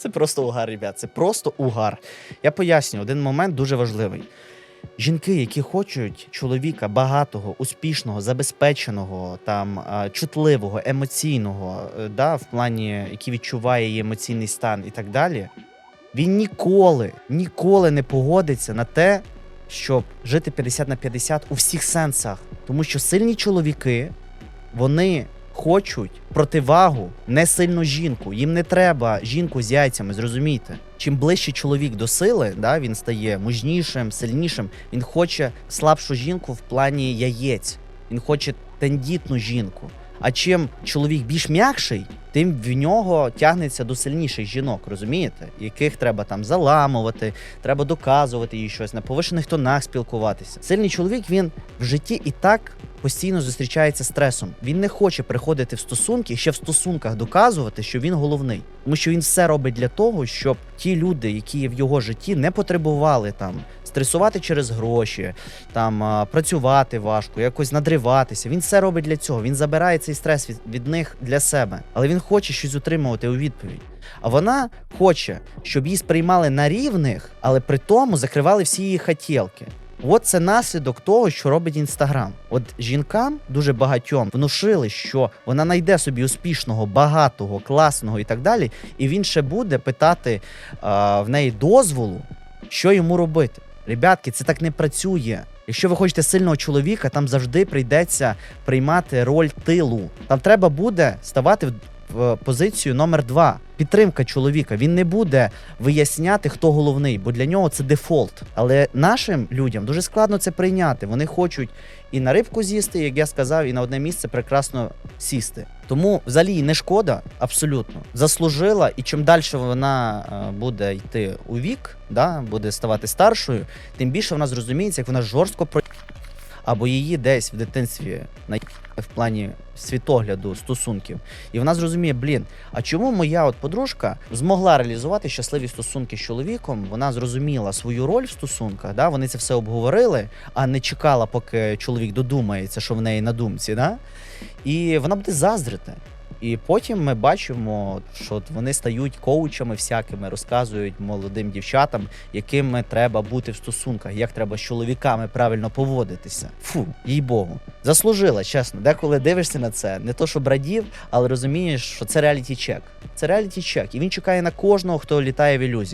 Це просто угар, ребят. Це просто угар. Я поясню, один момент дуже важливий. Жінки, які хочуть чоловіка багатого, успішного, забезпеченого, там чутливого, емоційного, е, да, в плані, який відчуває її емоційний стан і так далі, він ніколи, ніколи не погодиться на те, щоб жити 50 на 50 у всіх сенсах. Тому що сильні чоловіки, вони хочуть противагу не сильну жінку. Їм не треба жінку з яйцями, зрозумійте. Чим ближче чоловік до сили, да, він стає мужнішим, сильнішим. Він хоче слабшу жінку в плані яєць. Він хоче тендітну жінку. А чим чоловік більш м'якший, тим в нього тягнеться до сильніших жінок, розумієте? Яких треба там заламувати, треба доказувати їй щось, на повишених тонах спілкуватися. Сильний чоловік він в житті і так постійно зустрічається стресом. Він не хоче приходити в стосунки ще в стосунках доказувати, що він головний, тому що він все робить для того, щоб ті люди, які є в його житті, не потребували там стресувати через гроші, там працювати важко, якось надриватися. Він все робить для цього. Він забирає цей стрес від, від них для себе, але він хоче щось отримувати у відповідь. А вона хоче, щоб її сприймали на рівних, але при тому закривали всі її хотілки. От це наслідок того, що робить інстаграм. От жінкам дуже багатьом внушили, що вона знайде собі успішного, багатого, класного і так далі, і він ще буде питати а, в неї дозволу, що йому робити. Ребятки, це так не працює. Якщо ви хочете сильного чоловіка, там завжди прийдеться приймати роль тилу. Там треба буде ставати в, в позицію номер два. Підтримка чоловіка. Він не буде виясняти, хто головний, бо для нього це дефолт. Але нашим людям дуже складно це прийняти. Вони хочуть і на рибку з'їсти, як я сказав, і на одне місце прекрасно сісти. Тому взагалі не шкода, абсолютно заслужила, і чим далі вона е, буде йти у вік, да, буде ставати старшою, тим більше вона зрозуміється, як вона жорстко про або її десь в дитинстві на в плані світогляду стосунків. І вона зрозуміє, блін, а чому моя от подружка змогла реалізувати щасливі стосунки з чоловіком? Вона зрозуміла свою роль в стосунках, да? вони це все обговорили, а не чекала, поки чоловік додумається, що в неї на думці. Да? І вона буде заздрити. І потім ми бачимо, що вони стають коучами всякими, розказують молодим дівчатам, якими треба бути в стосунках, як треба з чоловіками правильно поводитися. Фу, їй Богу. Заслужила, чесно. Деколи дивишся на це, не то що брадів, але розумієш, що це реаліті чек. Це реаліті чек. І він чекає на кожного, хто літає в ілюзіях.